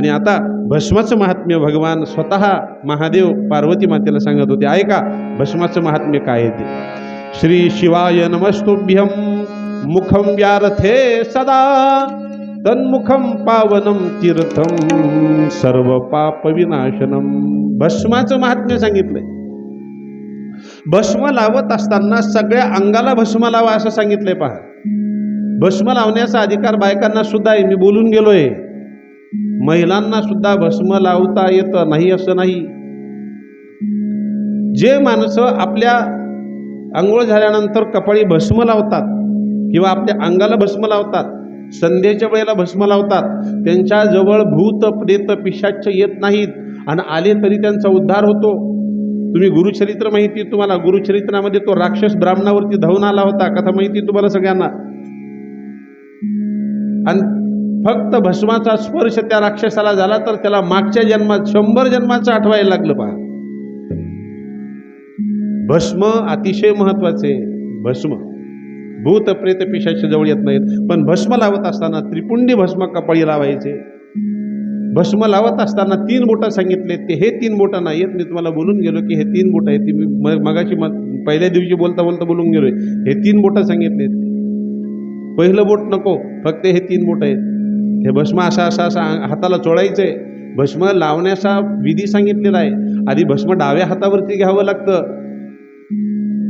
आणि आता भस्माचं महात्म्य भगवान स्वतः महादेव पार्वती मातेला सांगत होते ऐका भस्माचं महात्म्य काय आहे ते? श्री शिवाय नमस्तुभ्यं मुखं व्यारथे सदा तन्मुखं पावनं तीर्थं सर्व पाप विनाशनम भस्माचं महात्म्य सांगितलंय. भस्म लावत असताना सगळ्या अंगाला भस्म लावा असं सांगितलंय पहा. भस्म लावण्याचा अधिकार बायकांना सुद्धा आहे मी बोलून गेलोय. महिलांना सुद्धा भस्म लावता येतं नाही असं नाही. जे माणसं आपल्या आंघोळ झाल्यानंतर कपाळी भस्म लावतात किंवा आपल्या अंगाला भस्म लावतात संध्येच्या वेळेला भस्म लावतात त्यांच्याजवळ भूत प्रेत पिशाच येत नाहीत आणि आले तरी त्यांचा उद्धार होतो. तुम्ही गुरुचरित्र माहिती तुम्हाला गुरुचरित्रामध्ये तो राक्षस ब्राह्मणावरती धावून आला होता. कथा माहिती तुम्हाला सगळ्यांना. आणि फक्त भस्माचा स्पर्श त्या राक्षसाला झाला तर त्याला मागच्या जन्मात शंभर जन्माचं आठवायला लागलं पहा. भस्म अतिशय महत्त्वाचे. भस्म. भूत प्रेत पिशाच्या जवळ येत नाहीत. पण भस्म लावत असताना त्रिपुंडी भस्म कपाळी लावायचे. भस्म लावत असताना तीन बोटं सांगितले. ते हे तीन बोटं नाही आहेत मी तुम्हाला बोलून गेलो की हे तीन बोटं आहेत. ती मी म- मगाशी म पहिल्या दिवशी बोलता बोलता बोलून गेलो हे तीन बोटं सांगितलेत. पहिलं बोट नको. फक्त हे तीन बोट आहेत. हे भस्म असा असा असा हाताला चोळायचं आहे भस्म लावण्याचा विधी सांगितलेला आहे. आधी भस्म डाव्या हातावरती घ्यावं लागतं.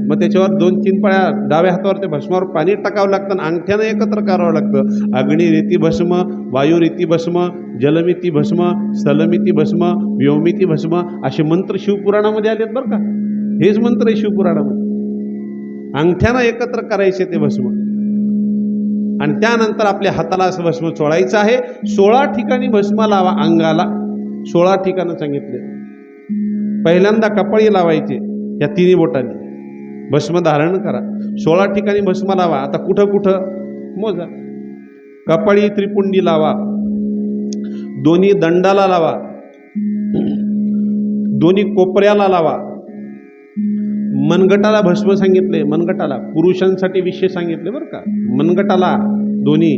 मग त्याच्यावर दोन तीन पाळ्या डाव्या हातावर त्या भस्मावर पाणी टाकावं लागतं आणि अंगठ्यानं एकत्र करावं लागतं. अग्नी भस्म वायू भस्म जलमिती भस्म स्थलमिती भस्म व्योमिती भस्म असे मंत्र शिवपुराणामध्ये आलेत बरं का. हेच मंत्र आहे शिवपुराणामध्ये. अंगठ्यानं एकत्र करायचे ते भस्म. आणि त्यानंतर आपल्या हाताला असं भस्म चोळायचं आहे. सोळा ठिकाणी भस्म लावा अंगाला. सोळा ठिकाणं सांगितले. पहिल्यांदा कपाळी लावायचे या तिन्ही बोटांनी. भस्म धारण करा. सोळा ठिकाणी भस्म लावा. आता कुठं कुठं? मोजा. कपाळी त्रिपुंडी लावा. दोन्ही दंडाला लावा. दोन्ही कोपऱ्याला लावा. मनगटाला भस्म सांगितले मनगटाला पुरुषांसाठी विषय सांगितले बरं का. मनगटाला दोन्ही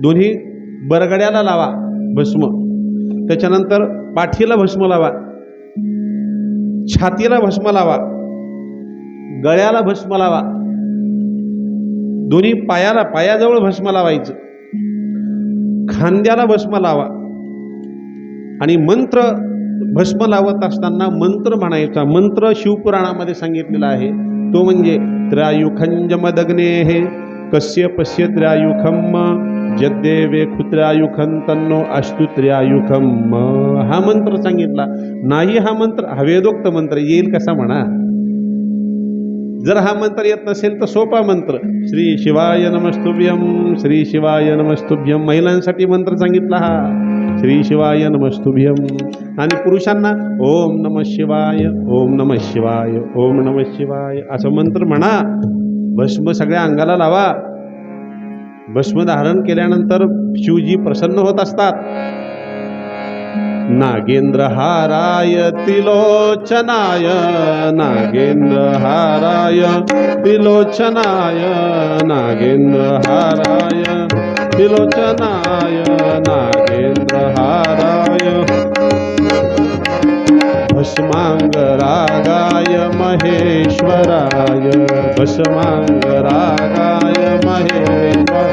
दोन्ही बरगड्याला लावा भस्म. त्याच्यानंतर पाठीला भस्म लावा छातीला भस्म लावा गळ्याला भस्म लावा. दोन्ही पायाला पायाजवळ भस्म लावायचं. खांद्याला भस्म लावा. आणि मंत्र भस्म लावत असताना मंत्र म्हणायचा. मंत्र शिवपुराणामध्ये सांगितलेला आहे. तो म्हणजे त्रायुखंजमदग्ने हे. कस्य पश्य त्रायुखम जगदेवे खुत्र्यायुखं तन्नो अस्तु त्रायुखम हा मंत्र सांगितला. नाही हा मंत्र हवेदोक्त मंत्र. येईल कसा म्हणा? जर हा मंत्र येत नसेल तर सोपा मंत्र. श्री शिवाय नमस्तुभ्यम श्री शिवाय नमस्तुभ्यम महिलांसाठी मंत्र सांगितला हा. श्री शिवाय नमस्तुभ्यम आणि पुरुषांना ओम नम शिवाय ओम नम शिवाय ओम नम शिवाय असं मंत्र म्हणा. भस्म सगळ्या अंगाला लावा. भस्म धारण केल्यानंतर शिवजी प्रसन्न होत असतात. नागेंद्रहाराय त्रिलोचनाय तिलोचनाय त्रिलोचनाय नागेंद्रहाराय त्रिलोचनाय नागेन्द्रहाराय। भस्माङ्गरागाय महेश्वराय। भस्माङ्गरागाय महेश्वर।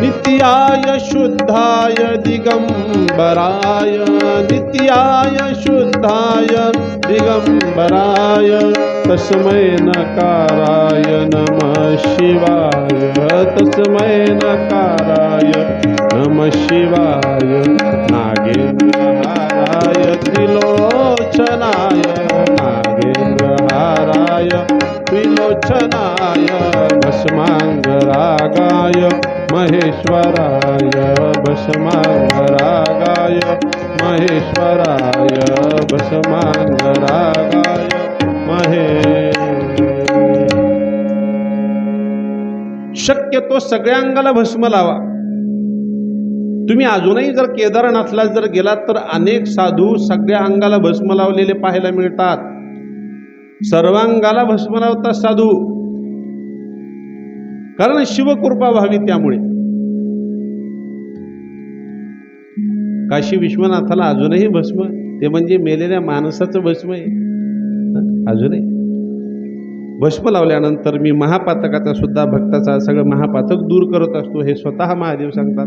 नित्याय शुद्धाय दिगम्बराय। नित्याय शुद्धाय दिगम्बराय। तस्मै नकाराय नमः शिवाय। तस्मै नकाराय नम शिवाय नागेंद्रहाराय त्रिलोचनाय नागेंद्रहाराय त्रिलोचनाय भस्मांगरागाय महेश्वराय भस्मांगरागाय महेश्वराय भस्मांगरागाय शक्यतो सगळ्या अंगाला भस्म लावा. तुम्ही अजूनही जर केदारनाथला जर गेलात तर अनेक साधू सगळ्या अंगाला भस्म लावलेले पाहायला मिळतात. सर्वांगाला भस्म लावतात साधू. कारण शिवकृपा व्हावी त्यामुळे. काशी विश्वनाथाला अजूनही भस्म ते म्हणजे मेलेल्या माणसाचं भस्म आहे. अजूनही. भस्म लावल्यानंतर मी महापातकाचा सुद्धा भक्ताचा सगळं महापातक दूर करत असतो हे स्वतः महादेव सांगतात.